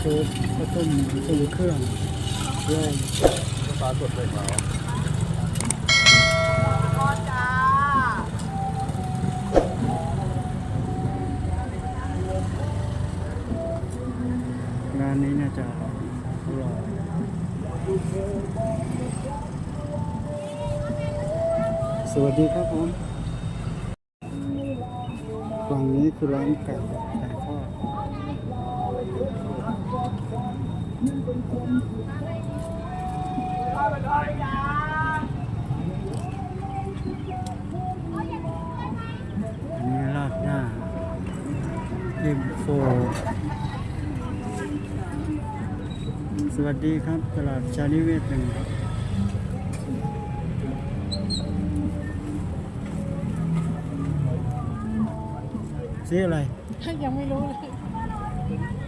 โจ๊กข้าวต้มต้มเครื่องแย่างปลาสดเลยขาวงานนี้น่าจะอร่อยสวัสดีครับผมฝั่งนี้คือร้านไก่ไก่ทอด อันนี้ราดหน้าเอ็มโฟ สวัสดีครับ ตลาดชาลิเวศหนึ่งซื้ออะไร ยังไม่รู้เลย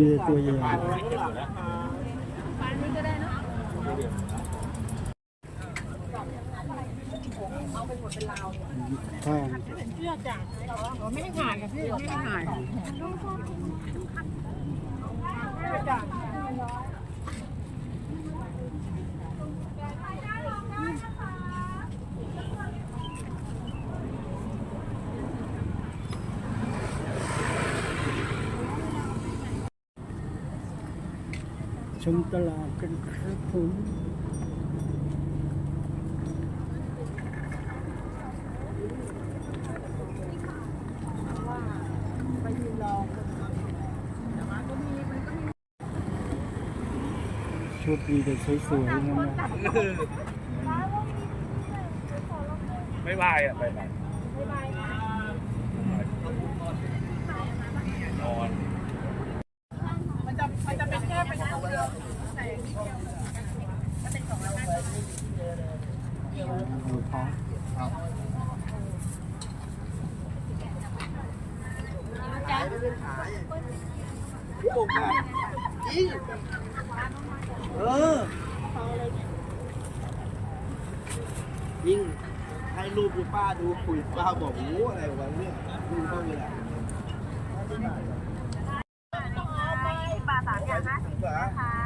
มีแต่ตัวใหญ่ข้าวเชือกจ้ะไม่ให้ถ่ายกับพี่ไม่ให้ถ่าย ชมตลาดกันครับผมไปยืนรอคนแต่ว่าก็มีมันก็มีชุดมีแต่สวยๆทั้งนั้นนะไม่บายอะไปไหนนอนมันจะมันจะเป็นแค่เป็นตัวเดียวแต่ ดูท้องเออยิ่งให้รูปคุณป้าดูคุยป้าบอกโอ้อะไรวะเนี่ยดูเข้าไปละบาทสามอย่างห้าสิบนะคะ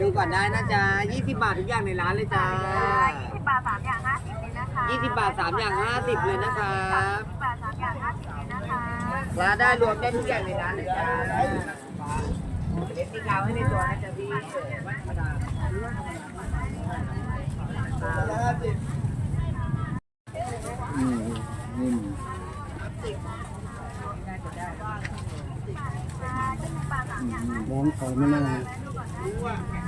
ดูก่อนได้นะจ๊ะ20 บาททุกอย่างในร้านเลยจ้า ยี่สิบบาทสามอย่างห้าสิบเลยนะคะ20 บาท 3 อย่าง 50 เลยนะครับบาทสามอย่างห้าสิบเลยนะคะร้านได้รวมได้ทุกอย่างในร้านเลยจ้าเล็กที่กาวให้ในตัวนะจ๊ะพี่วัดธรรมดาอืมนี่ร้านขายมะนาวไม่ไห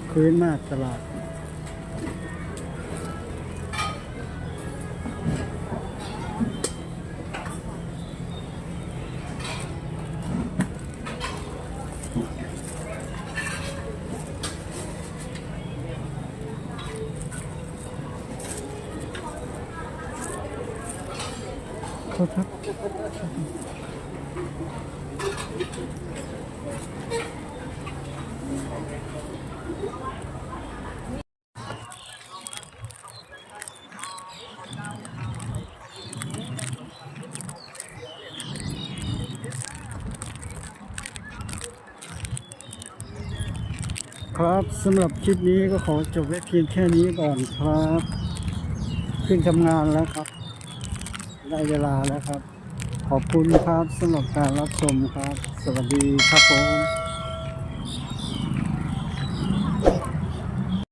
กคืนมากตลาด โทษครับ ครับสำหรับคลิปนี้ก็ขอจบไว้เพียงแค่นี้ก่อนครับ ขึ้นทำงานแล้วครับ ได้เวลาแล้วครับ ขอบคุณครับสำหรับการรับชมครับ สวัสดีครับผม